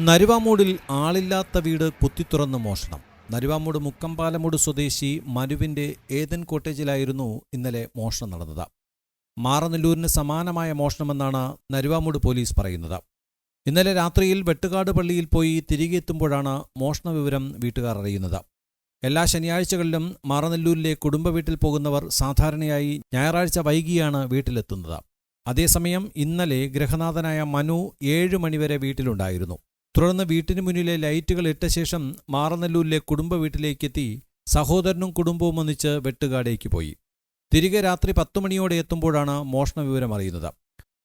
നരുവാമൂടിൽ ആളില്ലാത്ത വീട് കുത്തിത്തുറന്ന് മോഷണം. നരുവാമൂട് മുക്കമ്പാലമൂട് സ്വദേശി മനുവിന്റെ ഏതൻ കോട്ടേജിലായിരുന്നു ഇന്നലെ മോഷണം നടന്നത്. മാറനെല്ലൂരിന് സമാനമായ മോഷണമെന്നാണ് നരുവാമൂട് പോലീസ് പറയുന്നത്. ഇന്നലെ രാത്രിയിൽ വെട്ടുകാട് പള്ളിയിൽ പോയി തിരികെ എത്തുമ്പോഴാണ് മോഷണ വിവരം വീട്ടുകാർ അറിയുന്നത്. എല്ലാ ശനിയാഴ്ചകളിലും മാറനെല്ലൂരിലെ കുടുംബ വീട്ടിൽ പോകുന്നവർ സാധാരണയായി ഞായറാഴ്ച വൈകിയാണ് വീട്ടിലെത്തുന്നത്. അതേസമയം ഇന്നലെ ഗ്രഹനാഥനായ മനു ഏഴ് മണിവരെ വീട്ടിലുണ്ടായിരുന്നു. തുടർന്ന് വീട്ടിന് മുന്നിലെ ലൈറ്റുകൾ ഇട്ട ശേഷം മാറനല്ലൂരിലെ കുടുംബ വീട്ടിലേക്കെത്തി സഹോദരനും കുടുംബവും ഒന്നിച്ച് വെട്ടുകാടേക്ക് പോയി. തിരികെ രാത്രി പത്തു മണിയോടെ എത്തുമ്പോഴാണ് മോഷണ വിവരം അറിയുന്നത്.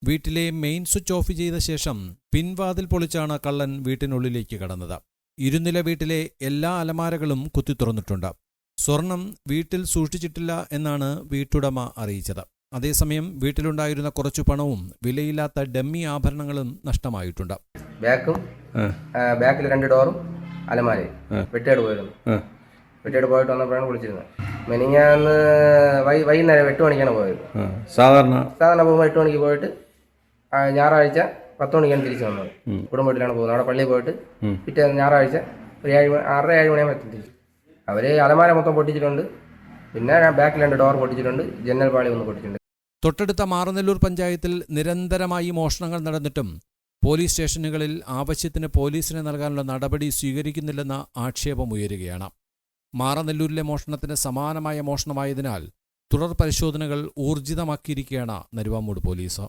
വീട്ടിലെ മെയിൻ സ്വിച്ച് ഓഫ് ചെയ്ത ശേഷം പിൻവാതിൽ പൊളിച്ചാണ് കള്ളൻ വീട്ടിനുള്ളിലേക്ക് കടന്നത്. ഇരുനില വീട്ടിലെ എല്ലാ അലമാരകളും കുത്തിത്തുറന്നിട്ടുണ്ട് സ്വർണം വീട്ടിൽ സൂക്ഷിച്ചിട്ടില്ല എന്നാണ് വീട്ടുടമ അറിയിച്ചത്. അതേസമയം വീട്ടിലുണ്ടായിരുന്ന കുറച്ചു പണവും വിലയില്ലാത്ത ഡമ്മി ആഭരണങ്ങളും നഷ്ടമായിട്ടുണ്ട്. ബാക്കും ബാക്കിൽ രണ്ട് ഡോറും അലമാരയും. വെട്ടിയാട് പോയിരുന്നു. വെട്ടിയാട് പോയിട്ട് വന്നപ്പോഴാണ് വിളിച്ചിരുന്നത്. മെനിങ്ങാന്ന് വൈ വൈകുന്നേരം എട്ട് മണിക്കാണ് പോയത്. സാധാരണ? സാധാരണ പോകുമ്പോൾ എട്ട് മണിക്ക് പോയിട്ട് ഞായറാഴ്ച പത്ത് മണിക്കാണ് തിരിച്ചു വന്നത്. കുടുംബത്തിലാണ് വീട്ടിലാണ് പോകുന്നത്. അവിടെ പള്ളിയിൽ പോയിട്ട് പിറ്റേ ഞായറാഴ്ച ഒരു ഏഴ് മണി ആറര ഏഴ് മണിയാകുമ്പോൾ എത്തും തിരിച്ചു. അവർ അലമാര മൊത്തം പൊട്ടിച്ചിട്ടുണ്ട്. പിന്നെ ബാക്കിൽ രണ്ട് ഡോർ പൊട്ടിച്ചിട്ടുണ്ട്. ജനൽ പാളി ഒന്ന് പൊട്ടിച്ചിട്ടുണ്ട്. തൊട്ടടുത്ത മാറനെല്ലൂർ പഞ്ചായത്തിൽ നിരന്തരമായി മോഷണങ്ങൾ നടന്നിട്ടും പോലീസ് സ്റ്റേഷനുകളിൽ ആവശ്യത്തിന് പോലീസിന് നൽകാനുള്ള നടപടി സ്വീകരിക്കുന്നില്ലെന്ന ആക്ഷേപമുയരുകയാണ് മാറനെല്ലൂരിലെ മോഷണത്തിന് സമാനമായ മോഷണമായതിനാൽ തുടർ പരിശോധനകൾ ഊർജിതമാക്കിയിരിക്കുകയാണ് നരുവാമൂട് പോലീസ്.